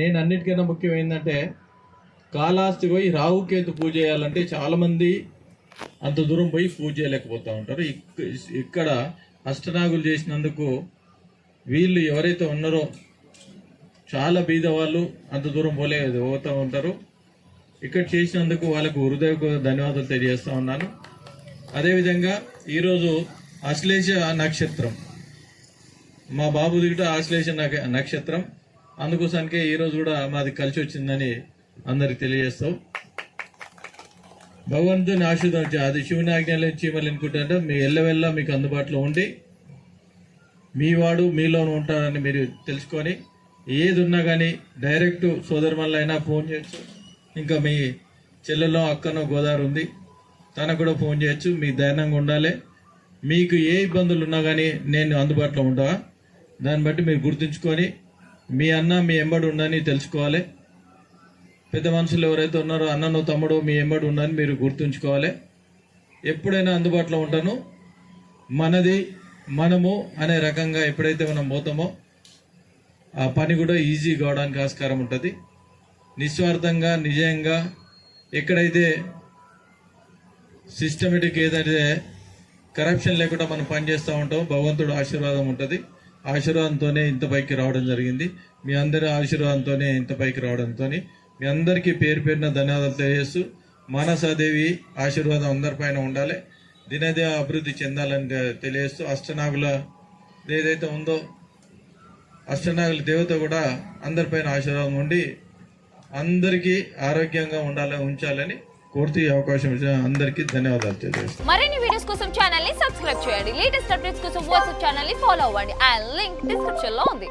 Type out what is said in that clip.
నేను అన్నిటికన్నా ముఖ్యం ఏంటంటే కాళాస్తి పోయి రాహుకేతు పూజ చేయాలంటే చాలామంది అంత దూరం పోయి పూజ చేయలేకపోతూ ఉంటారు. ఇక్- ఇక్కడ అష్టనాగులు చేసినందుకు వీళ్ళు ఎవరైతే ఉన్నారో చాలా బీద వాళ్ళు అంత దూరం పోలే పోతూ ఉంటారు. ఇక్కడ చేసినందుకు వాళ్ళకు హృదయకు ధన్యవాదాలు తెలియజేస్తూ ఉన్నాను. అదేవిధంగా ఈరోజు అశ్లేష నక్షత్రం. మా బాబు దిగుట ఆశ్లేష నక్షత్రం. అందుకోసానికే ఈరోజు కూడా మాది కలిసి వచ్చిందని అందరికి తెలియజేస్తాం. భగవంతుని ఆశీర్వాదం అది శివుని ఆజ్ఞలు చీమలు అనుకుంటుంటే మీ ఎల్లవెల్ల మీకు అందుబాటులో ఉండి మీ వాడు మీలోనే ఉంటారని మీరు తెలుసుకొని ఏది ఉన్నా కానీ డైరెక్ట్ సోదరుమల్లైనా ఫోన్ చేయొచ్చు. ఇంకా మీ చెల్లెలో అక్కనో గోదావరి ఉంది. తనకు కూడా ఫోన్ చేయొచ్చు. మీ ధైర్యంగా ఉండాలి. మీకు ఏ ఇబ్బందులు ఉన్నా కానీ నేను అందుబాటులో ఉంటా. దాన్ని బట్టి మీరు గుర్తుంచుకొని మీ అన్న మీ ఎంబడి ఉండని తెలుసుకోవాలి. పెద్ద మనుషులు ఎవరైతే ఉన్నారో అన్నను తమ్ముడు మీ ఎంబడి ఉండని మీరు గుర్తుంచుకోవాలి. ఎప్పుడైనా అందుబాటులో ఉంటాను. మనది మనము అనే రకంగా ఎప్పుడైతే మనం పోతామో ఆ పని కూడా ఈజీ కావడానికి ఆస్కారం ఉంటుంది. నిస్వార్థంగా నిజంగా ఎక్కడైతే సిస్టమేటిక్ ఏదైతే కరప్షన్ లేకుండా మనం పనిచేస్తూ ఉంటాం భగవంతుడు ఆశీర్వాదం ఉంటుంది. ఆశీర్వాదంతోనే ఇంత పైకి రావడం జరిగింది. మీ అందరి ఆశీర్వాదంతోనే ఇంత పైకి రావడంతో మీ అందరికీ పేరు పేరున ధన్యవాదాలు తెలియజేస్తూ మానసాదేవి ఆశీర్వాదం అందరిపైన ఉండాలి. దినదే అభివృద్ధి చెందాలని తెలియజేస్తూ అష్టనాగుల ఏదైతే ఉందో అష్టనాగుల దేవత కూడా అందరిపైన ఆశీర్వాదం ఉండి అందరికీ ఆరోగ్యంగా ఉండాలని ఉంచాలని కోరుతూ అవకాశం ఇచ్చిన అందరికీ ధన్యవాదాలు తెలియజేస్తాను. మరిన్ని వీడియోస్ కోసం ఛానల్ని సబ్స్క్రైబ్ చేయండి. లేటెస్ట్ అప్డేట్స్ కోసం వాట్సాప్ ఛానల్ని ఫాలో అవ్వండి. ఆ లింక్ డిస్క్రిప్షన్లో ఉంది.